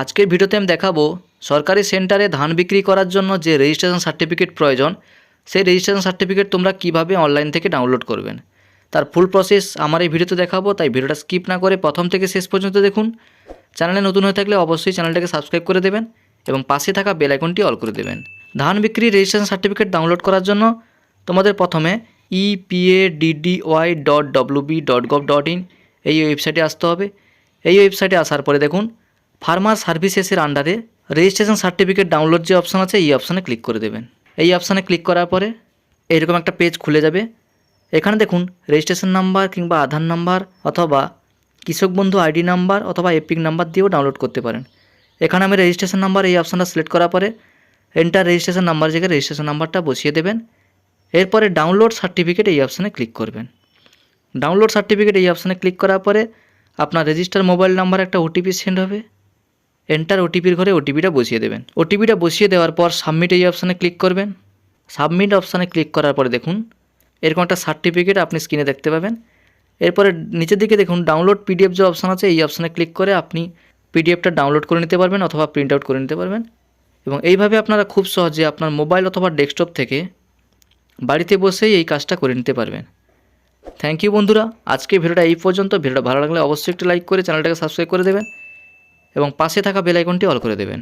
আজকের ভিডিওতে আমি দেখাবো সরকারি সেন্টারে ধান বিক্রি করার জন্য যে রেজিস্ট্রেশন সার্টিফিকেট প্রয়োজন, সেই রেজিস্ট্রেশন সার্টিফিকেট তোমরা কীভাবে অনলাইন থেকে ডাউনলোড করবেন। তার ফুল প্রসেস আমার এই ভিডিওতে দেখাবো, তাই ভিডিওটা স্কিপ না করে প্রথম থেকে শেষ পর্যন্ত দেখুন। চ্যানেলে নতুন হয়ে থাকলে অবশ্যই চ্যানেলটাকে সাবস্ক্রাইব করে দেবেন এবং পাশে থাকা বেল আইকনটি অল করে দেবেন। ধান বিক্রি রেজিস্ট্রেশন সার্টিফিকেট ডাউনলোড করার জন্য তোমাদের প্রথমে E EPADDY dot WB dot gov dot in এই ওয়েবসাইটে আসতে হবে। এই ওয়েবসাইটে আসার পরে দেখুন ফার্মার সার্ভিসেসের আন্ডারে রেজিস্ট্রেশন সার্টিফিকেট ডাউনলোড যে অপশান আছে, এই অপশানে ক্লিক করে দেবেন। এই অপশানে ক্লিক করার পরে এরকম একটা পেজ খুলে যাবে। এখানে দেখুন, রেজিস্ট্রেশন নাম্বার কিংবা আধার নাম্বার অথবা কৃষক বন্ধু আইডি নাম্বার অথবা এপিক নাম্বার দিয়েও ডাউনলোড করতে পারেন। এখানে আমি রেজিস্ট্রেশন নাম্বার এই অপশানটা সিলেক্ট করার পরে এন্টার রেজিস্ট্রেশন নাম্বার জায়গায় রেজিস্ট্রেশন নাম্বারটা বসিয়ে দেবেন। এরপরে ডাউনলোড সার্টিফিকেট এই অপশানে ক্লিক করবেন। ডাউনলোড সার্টিফিকেট এই অপশানে ক্লিক করার পরে আপনার রেজিস্টার মোবাইল নাম্বার একটা ওটিপি সেন্ড হবে। এন্টার ওটিপির ঘরে ওটিপিটা বসিয়ে দেবেন। ওটিপিটা বসিয়ে দেওয়ার পর সাবমিট এই অপশানে ক্লিক করবেন। সাবমিট অপশানে ক্লিক করার পরে দেখুন, এরকম একটা সার্টিফিকেট আপনি স্ক্রিনে দেখতে পাবেন। এরপরে নিচের দিকে দেখুন ডাউনলোড পিডিএফ যে অপশান আছে, এই অপশানে ক্লিক করে আপনি পিডিএফটা ডাউনলোড করে নিতে পারবেন অথবা প্রিন্ট আউট করে নিতে পারবেন। এবং এইভাবে আপনারা খুব সহজে আপনার মোবাইল অথবা ডেস্কটপ থেকে বাড়িতে বসেই এই কাজটা করে নিতে পারবেন। থ্যাংক ইউ বন্ধুরা আজকে ভিডিওটা এই পর্যন্ত। ভিডিওটা ভালো লাগলে অবশ্যই একটি লাইক করে চ্যানেলটাকে সাবস্ক্রাইব করে দেবেন। এবং পাশে থাকা বেল আইকনটি অল করে দেবেন।